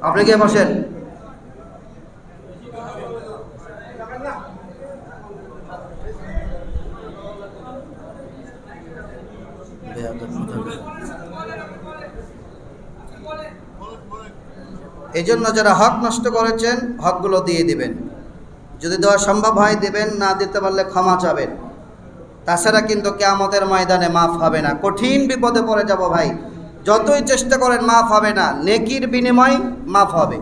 আপনি গিয়ে বসেন? এই জন্য যারা হক নষ্ট করেছেন, হকগুলো দিয়ে দিবেন। যদি দেওয়া সম্ভব হয়, দেবেন, না দিতে পারলে ক্ষমা চাবেন। তাছাড়া কিন্তু কেয়ামতের ময়দানে মাফ হবে না। কঠিন বিপদে পড়ে যাব ভাই। যতই চেষ্টা করেন, মাফ হবে না। নেকির বিনিময় মাফ হবে।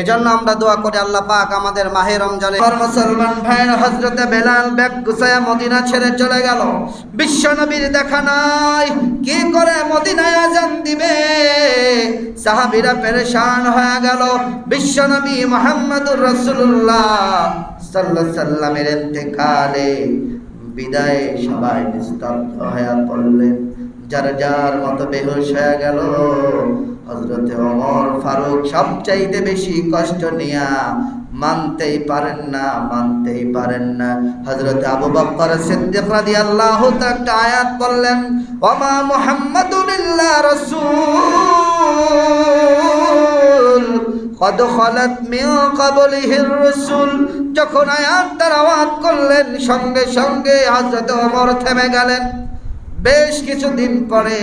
এজন্য আমরা দোয়া করি, আল্লাহ পাক আমাদের মাহে রমজানে মুসলমান ভাইয়ের হজরতে বেলাল ব্যাগ গুছায়া মদিনা ছেড়ে চলে গেল। বিশ্ব নবীর দেখা নাই। কি করে মদিনায় আজান দিবে? সাহাবীরা পেরেশান হয়ে গেল। বিশ্ব নবী মোহাম্মদুর রাসূলুল্লাহ সাল্লাল্লাহু সাল্লামের ইন্তেকালে বিদায় সবাই নিস্তব্ধ হয়ে পড়লেন। যার যার মতো বেহুশ হয়ে গেল। হজরতে অমর ফারুক সবচাইতে বেশি কষ্ট নিয়া মানতেই পারেন না, মানতেই পারেন না। হজরতে আবু বকর সিদ্দিক রাদিয়াল্লাহু তাআলা আয়াত বললেন, ওমা মুহাম্মাদুন ইল্লা রাসূল, কদ খলত মিন ক্বাবলিহির রাসূল। যখন আয়াত তারাওয়াত করলেন, সঙ্গে সঙ্গে হযরত ওমর থেমে গেলেন। বেশ কিছুদিন পরে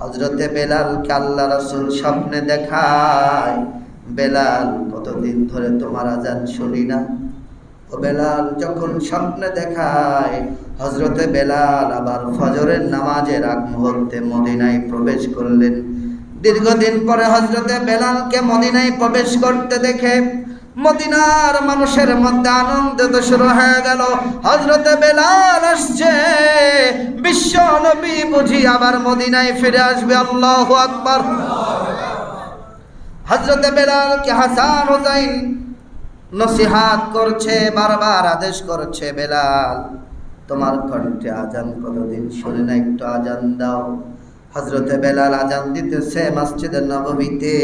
হজরতে বেলালকে আল্লাহ রসুল স্বপ্নে দেখায়, বেলাল, কতদিন ধরে তোমার আজান শুনি না? ও বেলাল যখন স্বপ্নে দেখায় হজরতে বেলাল আবার ফজরের নামাজের আগ মুহূর্তে মদিনায় প্রবেশ করলেন। দীর্ঘদিন পরে হজরতে বেলালকে মদিনায় প্রবেশ করতে দেখে মদিনার মানুষের মধ্যে আনন্দ শুরু হয়ে গেল। হজরতে বেলাল আসছে। বিশ্ব নবী বুঝি আবার মদিনায় ফিরে আসবে। আল্লাহ আকবার। হজরতে বেলাল কে হাসান হোসাইন নসিহাত করছে, বারবার আদেশ করছে, বেলাল, তোমার কণ্ঠে আজান কতদিন? শুনে না, একটু আজান দাও। হজরতে বেলাল আজান দিতেছে মসজিদের নবমীতে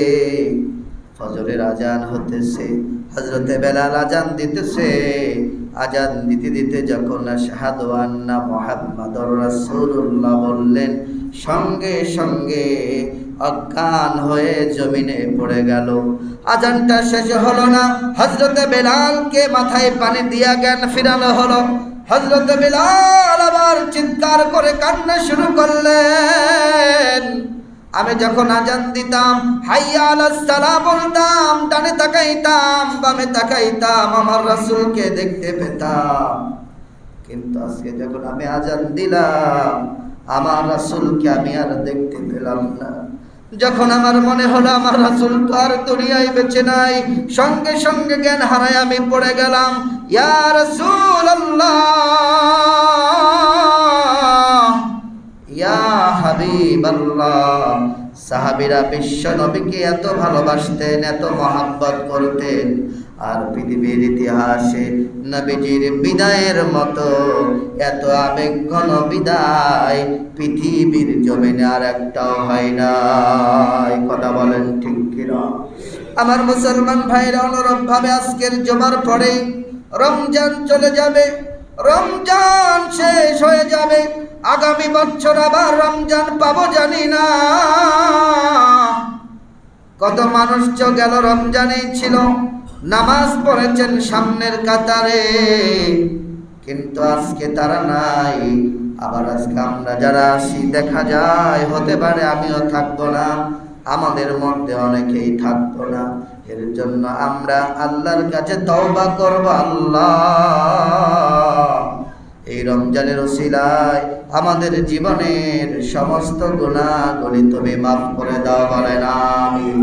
ফজরের আজান হতেছে হজরতে বেলাল আজান দিতেছে। আজান দিতে দিতে যখন শাহাদু আন্না মোহাম্মদুর রাসূলুল্লাহ বললেন, সঙ্গে সঙ্গে অজ্ঞান হয়ে জমিনে পড়ে গেল। আজানটা শেষ হলো না। হজরতে বেলালকে মাথায় পানি দিয়া জ্ঞান ফিরানো হলো। হজরতে বেলাল আবার চিৎকার করে কান্না শুরু করলেন। আমি যখন আজান দিতাম, হাইয়া আলাসসালা বলতাম, ডানে তাকাইতাম, বামে তাকাইতাম, আমার রাসূলকে দেখতে পেতাম। কিন্তু আজকে যখন আমি আজান দিলাম, আমার রাসূলকে আমি আর দেখতে পেলাম না। যখন আমার মনে হলো, আমার রাসূল তো আর দুনিয়ায় বেঁচে নাই, সঙ্গে সঙ্গে জ্ঞান হারায় আমি পড়ে গেলাম, ইয়া রাসূলুল্লাহ! সাহাবীরা বিশ্ব নবীকে এত ভালোবাসতেন, এত মহাব্বত করতেন। আর পৃথিবীর ইতিহাসে নবীজির বিদায়ের মতো এত আবেগঘন বিদায় পৃথিবীর জমিনে আর একটাও হয় না কথা বলেন ঠিক কিনা? আমার মুসলমান ভাইরা অনুরূপ ভাবে আজকের জমার পরে রমজান চলে যাবে, রমজান শেষ হয়ে যাবে। আগামী বছর আবার রমজান পাবো জানি না। কত মানুষ তো গেল রমজানেই ছিল, নামাজ পড়েছেন সামনের কাতারে। কিন্তু আজকে তারা নাই, আবার আজকে আমরা যারা আসি দেখা যায়, হতে পারে আমিও থাকব না, আমাদের মধ্যে অনেকেই থাকতো না। এর জন্য আমরা আল্লাহর কাছে তওবা করব, আল্লাহ। এই রমজানের ওসিলায় আমাদের জীবনের সমস্ত গুণাগুলি তুমি মাফ করে দাও বলেন আমিন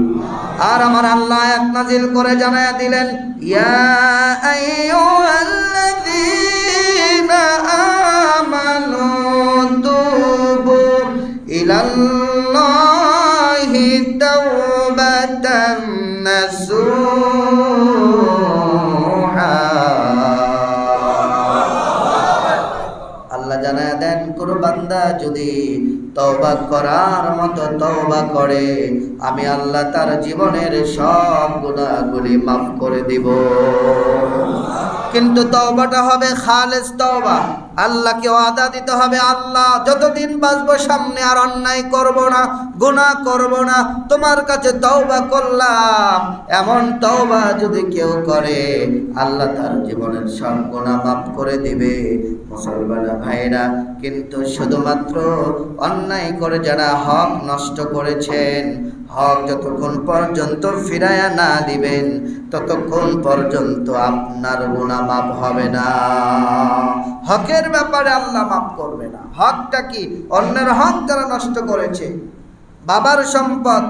আর আমার আল্লাহ এক নাজিল করে জানায়া দিলেন, ইয়া আইয়ুহাল্লাযীনা আমানু বান্দা যদি তওবা করার মতো তওবা করে, আমি আল্লাহ তার জীবনের সব গুণাগুলি মাফ করে দিব। কিন্তু তওবাটা হবে খালেজ তওবা। আল্লাহকে ওয়াদা দিতে হবে, আল্লাহ, যতদিন বাঁচবো সামনে আর অন্যায় করব না, গুনাহ করব না, তোমার কাছে তওবা করলাম, এমন তওবা যদি কেউ করে, আল্লাহ তার জীবনের সব গুনাহ মাফ করে দিবে। মুসলমান ভাইরা, কিন্তু শুধুমাত্র অন্যায় করে যারা হক নষ্ট করেছেন, হক যতক্ষণ পর্যন্ত ফিরায়া না দিবেন, ততক্ষণ পর্যন্ত আপনার গুণা মাপ হবে না। হকের ব্যাপারে আল্লাহ মাফ করবে না। হকটা কি? অন্যের হক তারা নষ্ট করেছে, বাবার সম্পদ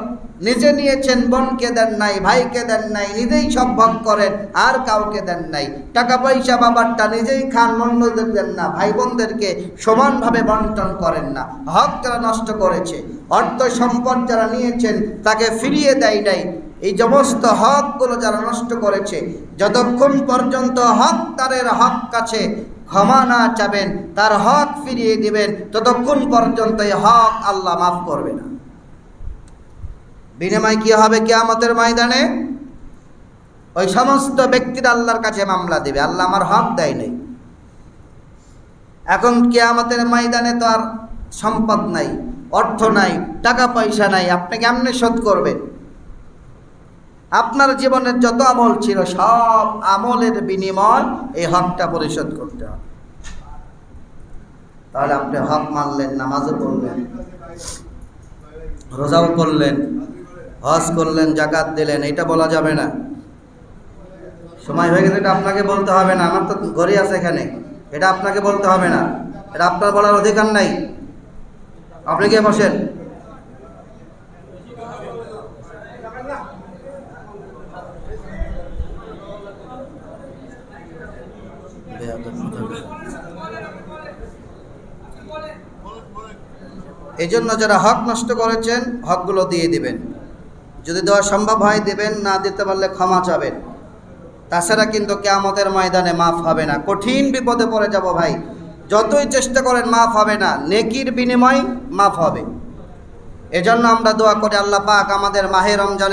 নিজে নিয়েছেন, বোনকে দেন নাই, ভাইকে দেন নাই, নিজেই সব ভোগ করেন, আর কাউকে দেন নাই। টাকা পয়সা বাবারটা নিজেই খান, অন্যদের দেন না ভাই বোনদেরকে সমানভাবে বন্টন করেন না। হক যারা নষ্ট করেছে, অর্থ সম্পদ যারা নিয়েছেন, তাকে ফিরিয়ে দেয় নাই। এই সমস্ত হকগুলো যারা নষ্ট করেছে, যতক্ষণ পর্যন্ত হক তারের হক কাছে ক্ষমা না চাবেন, তার হক ফিরিয়ে দিবেন, ততক্ষণ পর্যন্ত এই হক আল্লাহ মাফ করবে না। বিনিময় কি হবে কিয়ামতের ময়দানে? ওই সমস্ত ব্যক্তিরা আল্লাহর কাছে মামলা দেবে, আল্লাহ আমার হক দেয় নাই। এখন কিয়ামতের ময়দানে তো আর সম্পদ নাই, অর্থ নাই, টাকা পয়সা নাই, আপনি কেমনে শোধ করবেন? আপনার জীবনের যত আমল ছিল, সব আমলের বিনিময় এই হকটা পরিশোধ করতে হবে। তাহলে আপনি হক মানলেন, নামাজও পড়লেন, রোজাও করলেন, হজ করলেন, জাকাত দিলেন, এটা বলা যাবে না। সময় হয়ে গেলে এটা আপনাকে বলতে হবে না, আমার তো ঘরে আছে এখানে, এটা আপনাকে বলতে হবে না, এটা আপনার বলার অধিকার নাই। আপনি গিয়ে বসেন। এই জন্য যারা হক নষ্ট করেছেন, হকগুলো দিয়ে দিবেন। যদি দেওয়া সম্ভব হয়, দেবেন, না দিতে পারলে ক্ষমা চাবেন। তাছাড়া কিন্তু কেয়ামতের ময়দানে মাফ হবে না। কঠিন বিপদে পড়ে যাব ভাই। যতই চেষ্টা করেন, মাফ হবে না। নেকির বিনিময় মাফ হবে। এজন্য আমরা দোয়া করি, আল্লাহ পাক আমাদের মাহে রমজানে